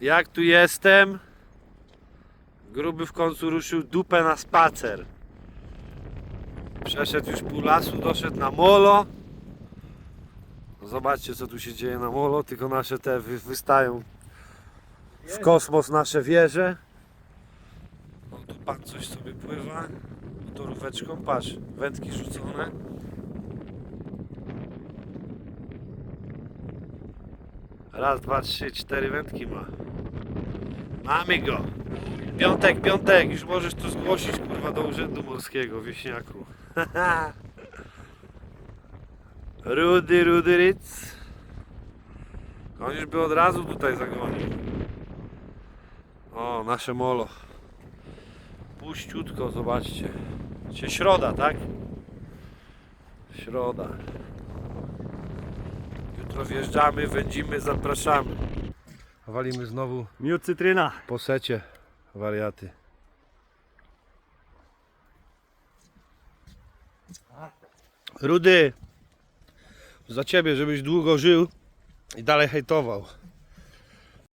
Jak tu jestem? Gruby w końcu ruszył dupę na spacer. Przeszedł już pół lasu, doszedł na molo. No Zobaczcie co tu się dzieje na molo, tylko nasze te wy, wystają w kosmos nasze wieże. O tu pan coś sobie pływa. Motoróweczką, patrz, wędki rzucone. Raz, dwa, trzy, cztery wędki ma. Mamy go. Piątek, piątek, już możesz to zgłosić kurwa do urzędu morskiego, wieśniaku. rudy, rudy ryc. On już by od razu tutaj zagonił. O, nasze molo. Puściutko, zobaczcie. Dzisiaj środa, tak? Środa. Jutro wjeżdżamy, wędzimy, zapraszamy. Walimy znowu Miód cytryna. po secie, wariaty. Rudy, za ciebie, żebyś długo żył i dalej hejtował.